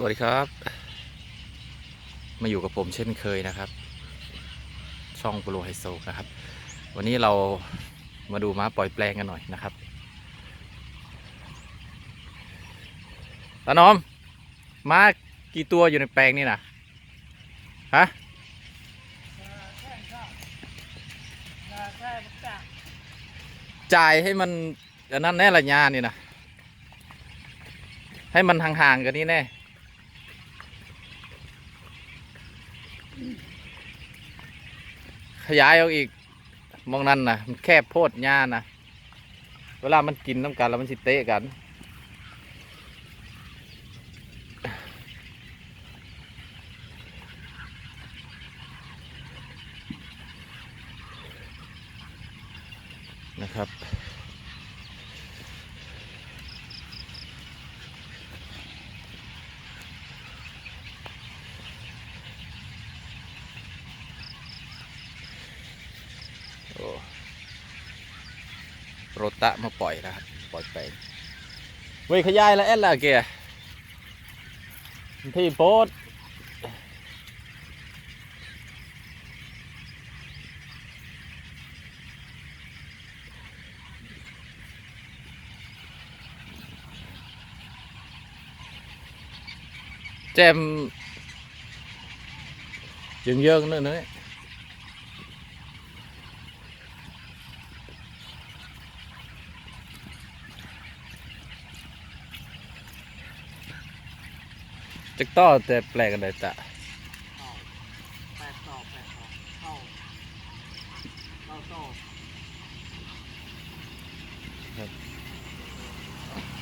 สวัสดีครับ มาอยู่กับผมเช่นเคยนะครับ ช่องโปรไฮโซนะครับ วันนี้เรามาดูม้าปล่อยแปลงกันหน่อยนะครับตาน้อมม้ากี่ตัวอยู่ในแปลงนี่นะฮะจ่ายให้มันอันนั้นแน่ละยานี่นะให้มันห่างๆกันนี่แน่ ขยายเอาอีกมองนั่นนะมันแคบโพดหญ้านะเวลามันกินน้ำกันแล้วมันสิเตะกัน นะครับ โรตะมาปล่อยนะครับ ปล่อยไปเว้ยขยายแล้วแอดละเกียที่โพสต์แจมเยิงๆเนื้อะ จักต่อแต่แปลกกันเลยจ้ะแปดต่อแปดต่อเข้าเข้าต่อ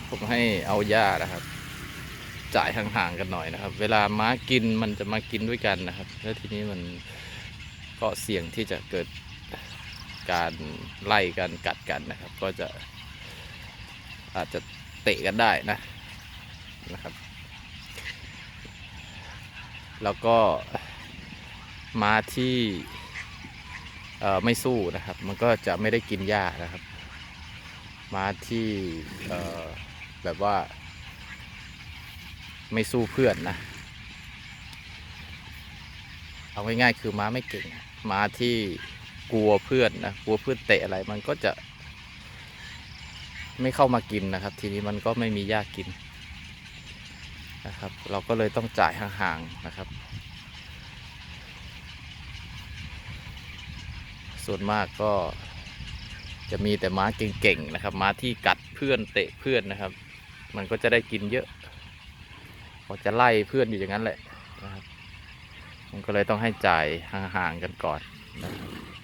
ผมให้เอาหญ้านะครับ จ่ายห่างๆกันหน่อยนะครับ เวลาม้ากินมันจะมากินด้วยกันนะครับ แล้วทีนี้มันก็เสี่ยงที่จะเกิดการไล่กันกัดกันนะครับ ก็จะอาจจะเตะกันได้นะนะครับ แล้วก็ม้าที่ไม่สู้นะครับ มันก็จะไม่ได้กินหญ้านะครับ ม้าที่แบบว่า ไม่สู้เพื่อนนะ เอาง่ายๆคือม้าไม่เก่ง ม้าที่กลัวเพื่อนนะ กลัวเพื่อนเตะอะไรมันก็จะ ไม่เข้ามากินนะครับ ทีนี้มันก็ไม่มีหญ้ากิน นะครับ เราก็เลยต้องจ่ายห่างๆนะครับ ส่วนมากก็จะมีแต่ม้าเก่งๆนะครับ ม้าที่กัดเพื่อนเตะเพื่อนนะครับ มันก็จะได้กินเยอะพอจะไล่เพื่อนอยู่อย่างนั้นแหละนะครับ มันก็เลยต้องให้จ่ายห่างๆกันก่อนนะครับ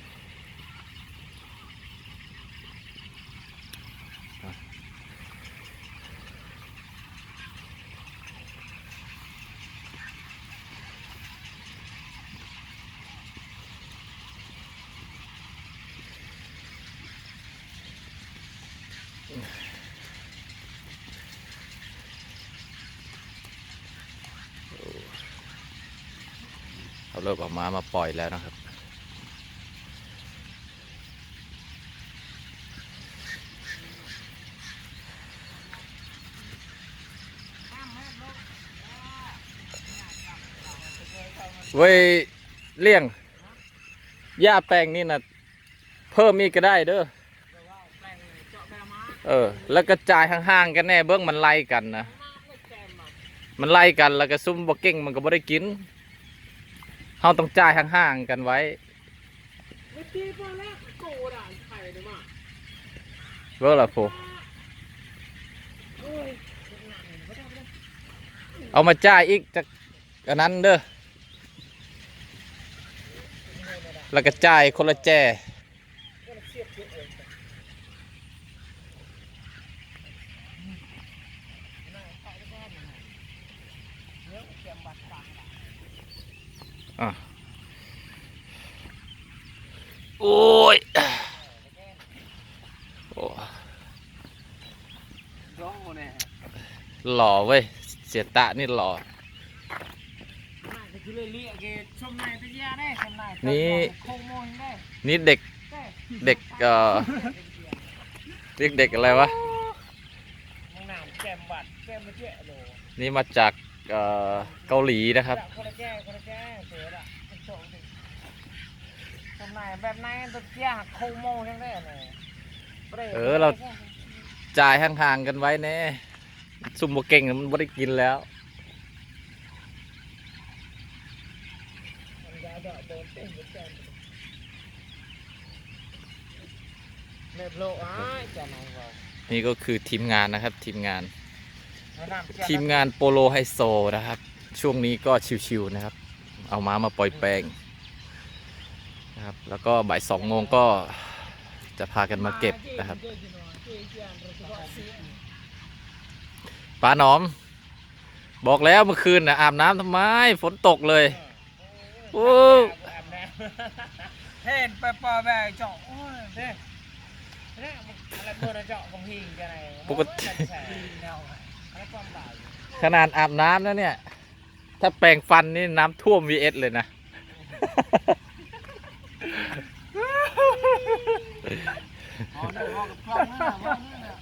เอาเริ่มเออกมามาปล่อยแล้วนะครับไว้เลี้ยงหญ้าแปลงนี่นะเพิ่มอีกก็ได้เด้อ เออ แล้วก็จ่ายห่างๆกันแน่เบิ้งมันไล่กันนะ มันไล่กันแล้วก็ซุ่มบ่เก่งมันก็บ่ได้กิน เราต้องจ่ายห่างๆกันไว้เมื่อกี้พอแล้วโกด่านไข่เลยมาเบิ่งละโพโอ้ยหนักเลยไม่ได้ไม่ได้เอามาจ่ายอีกจากอันนั้นเด้อแล้วก็จ่ายคนละแจ ก็เสียบเสียบเองเนื้อแจมบัดฟัง อะโอ้ยโอ้ร้องโน่หล่อเว้ย เสียตะนี่หล่อน่าจะคือเลยเรียกเกชมนายตะยาได้ชมนายนี่โคงโมนได้นี่เด็กได้เด็กเอ่อเรียกเด็กอะไรวะมึงหนามแจมบัดแจมมาเจ๊ะโลนี่มาจากเอ่อเกาหลีนะครับ ไหนแบบไหนตัวเกี้ยหักโคโม่ทั้งนั้นเลยบ่ได้เออเราจ่ายห่างๆกันไว้แน่ซุ่มโมเก่งมันไม่ได้กินแล้วมันยาวเดาะเดินเต้นเหมือนกันแบบโลอ้ายจะไหนวะนี่ก็คือทีมงานนะครับทีมงานเอาน้ำเชี่ยทีมงานโปโลไฮโซนะครับ ช่วงนี้ก็ชิวๆนะครับ เอาม้ามาปล่อยแปลง นะครับ แล้วก็บ่ายสองโมงก็จะพากันมาเก็บนะครับป้าหนอม บอกแล้วเมื่อคืนนะอาบน้ำทำไมฝนตกเลยโอ้เห็นไปปอแบกเจาะโอ้ยเด้เนี่ยอะไรเบอร์เจาะบางทีกันไหนปกติแนวอะไรความบ่ายขนาดอาบน้ำนะเนี่ย ถ้าแปรงฟันนี่น้ำท่วม VS เลยนะ อ๋อเดี๋ยวพอกับกล้องนะว่าเนี่ย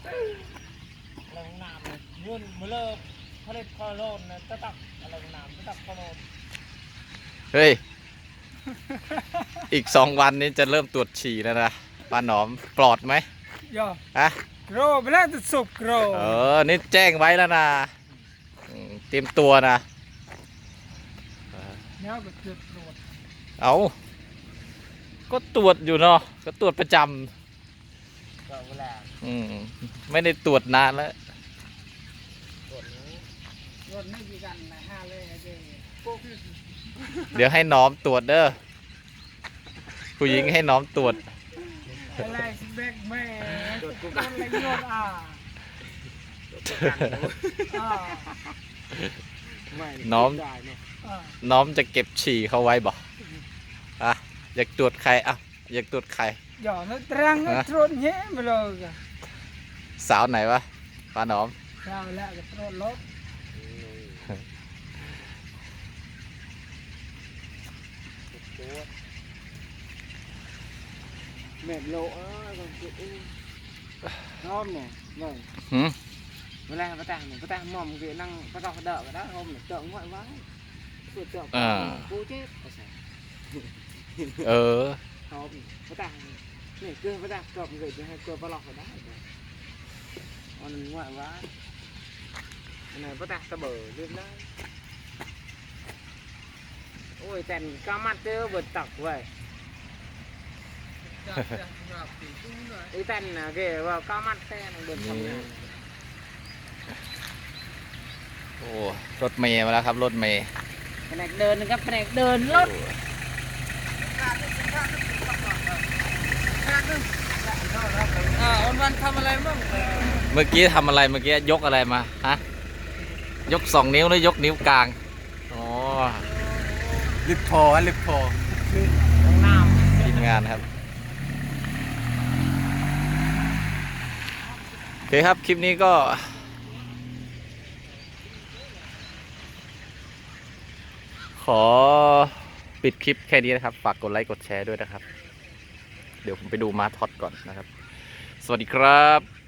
อะไรของน้ำเนี่ยยื่นมือเลิกผลิตคอโลนนะตะตักอะไรของน้ำตะตักคอโลนเฮ้ย อีกสองวันนี้จะเริ่มตรวจฉี่แล้วนะป้าหนอมปลอดไหมย่อฮะโกรไปแล้วจะสุกโกรเออ นี่แจ้งไว้แล้วนะอืมเตรียมตัวนะแนวก็จุดตรวจเอาก็ตรวจอยู่เนาะ ก็ตรวจประจ ก็เวลาำอืมไม่ได้ตรวจนานแล้วตรวจนี้ตรวจไม่กี่กันนะห้าเลยไอ้เจ๊ปุ๊บเดี๋ยวให้น้อมตรวจเด้อผู้หญิงให้น้อมตรวจอะไรสิแบกแม่ตรวจกูกันอะไรยอดอะอ่าน้อมอ่าน้อมจะเก็บฉี่เขาไว้บอกอะอยากตรวจใครอะอยากตรวจใคร ย่อนึกตรังนึกตรวจเงี้ยไปเลยกันสาวไหนวะป้าหนอมเช้าแล้วก็ตรวจลบแม่โลอะก็คือ น้อมเนี่ยเบิ่งหืมเวลาประตางประตางหม่อมคือนั่งประกอบกระเดาะก็ได้ผมเนี่ยเจาะง่อยไว้ปวดเจาะกูเจ็บเออเขาประตางนี่เกลือประตางกรอบเลยจะให้เกลือปลอกก็ได้มันง่อยไว้อันไหนประตางตะเบอเรียบร้อยโอ้ยแต่กามัดเจอเบิดตักไว้ไอ้แต่นนะเกว่ากามัดแต่นเบิดทำงานโอ้รถเมย์มาแล้วครับรถเมย์แผนกเดินนะครับแผนกเดินรถอ่าวันวันทำ อะไรบ้างเมื่อกี้ทำอะไรเมื่อกี้ยกอะไรมาฮะยกสองนิ้วหรือยกนิ้วกลางอ๋อลิปโพฮะลิปโพองน้ทีมงานครับโอเคครับคลิปนี้ก็ขอปิดคลิปแค่นี้นะครับ ฝากกดไลค์กดแชร์ด้วยนะครับ เดี๋ยวผมไปดูมาท็อตก่อนนะครับ สวัสดีครับ